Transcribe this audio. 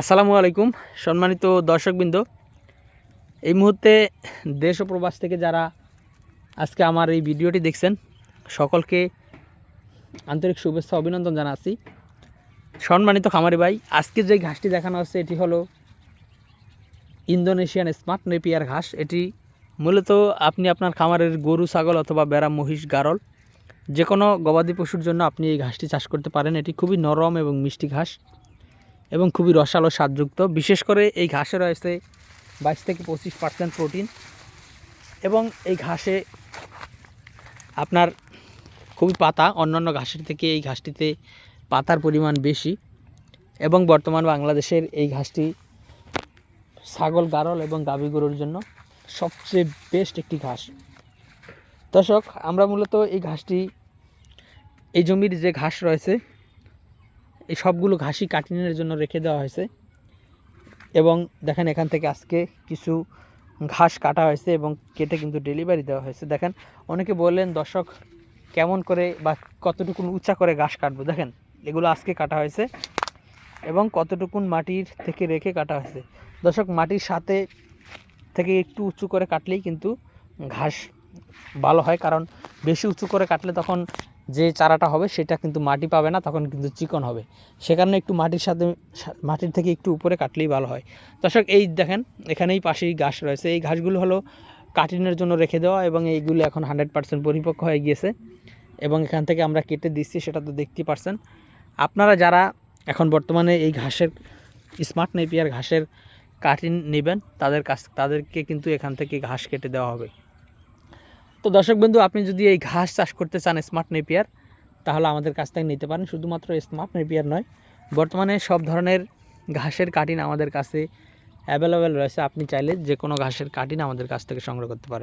আসসালামু আলাইকুম, সম্মানিত দর্শকবৃন্দ। এই মুহূর্তে দেশ ও প্রবাস থেকে যারা আজকে আমার এই ভিডিওটি দেখছেন, সকলকে আন্তরিক শুভেচ্ছা, অভিনন্দন জানাচ্ছি। সম্মানিত খামারি ভাই, আজকে যে ঘাসটি দেখানো হচ্ছে, এটি হলো ইন্দোনেশিয়ান স্মার্ট নেপিয়ার ঘাস। এটি মূলত আপনি আপনার খামারের গরু, ছাগল অথবা বেড়া, মহিষ, গারল যে কোনো গবাদি পশুর জন্য আপনি এই ঘাসটি চাষ করতে পারেন। এটি খুবই নরম এবং মিষ্টি ঘাস। এবং খুবই রসালো স্বাদযুক্ত। বিশেষ করে এই ঘাসে রয়েছে বাইশ থেকে পঁচিশ পার্সেন্ট প্রোটিন এবং এই ঘাসে আপনার খুবই পাতা, অন্যান্য ঘাসের থেকে এই ঘাসটিতে পাতার পরিমাণ বেশি এবং বর্তমান বাংলাদেশের এই ঘাসটি ছাগল, গারল এবং গাভী গরুর জন্য সবচেয়ে বেস্ট একটি ঘাস। দর্শক, আমরা মূলত এই ঘাসটি, এই জমির যে ঘাস রয়েছে এই সবগুলো ঘাসই কাটিনের জন্য রেখে দেওয়া হয়েছে। এবং দেখেন এখান থেকে আজকে কিছু ঘাস কাটা হয়েছে এবং কেটে কিন্তু ডেলিভারি দেওয়া হয়েছে। দেখেন, অনেকে বললেন, দর্শক, কেমন করে বা কতটুকুন উঁচা করে ঘাস কাটবো? দেখেন, এগুলো আজকে কাটা হয়েছে এবং কতটুকুন মাটির থেকে রেখে কাটা হয়েছে। দর্শক, মাটির সাথে থেকে একটু উঁচু করে কাটলেই কিন্তু ঘাস ভালো হয়, কারণ বেশি উঁচু করে কাটলে তখন যে চারাটা হবে সেটা কিন্তু মাটি পাবে না, তখন কিন্তু চিকন হবে। সে কারণে একটু মাটির সাথে, মাটির থেকে একটু উপরে কাটলেই ভালো হয়। দর্শক, এই দেখেন, এখানেই পাশেই ঘাস রয়েছে। এই ঘাসগুলো হলো কাটিনের জন্য রেখে দেওয়া এবং এইগুলো এখন হান্ড্রেড পার্সেন্ট পরিপক্ক হয়ে গিয়েছে এবং এখান থেকে আমরা কেটে দিচ্ছি, সেটা তো দেখতেই পারছেন। আপনারা যারা এখন বর্তমানে এই ঘাসের, স্মার্ট নেপিয়ার ঘাসের কাটিন নেবেন, তাদের কাছ, তাদেরকে কিন্তু এখান থেকে ঘাস কেটে দেওয়া হবে। তো দর্শক বন্ধু, আপনি যদি এই ঘাস চাষ করতে চান স্মার্ট নেপিয়ার তাহলে আমাদের কাছ থেকে নিতে পারেন। শুধুমাত্র স্মার্ট নেপিয়ার নয়, বর্তমানে সব ধরনের ঘাসের কাটিন আমাদের কাছে অ্যাভেলেবেল রয়েছে। আপনি চাইলে যে কোনো ঘাসের কাটিন আমাদের কাছ থেকে সংগ্রহ করতে পারেন।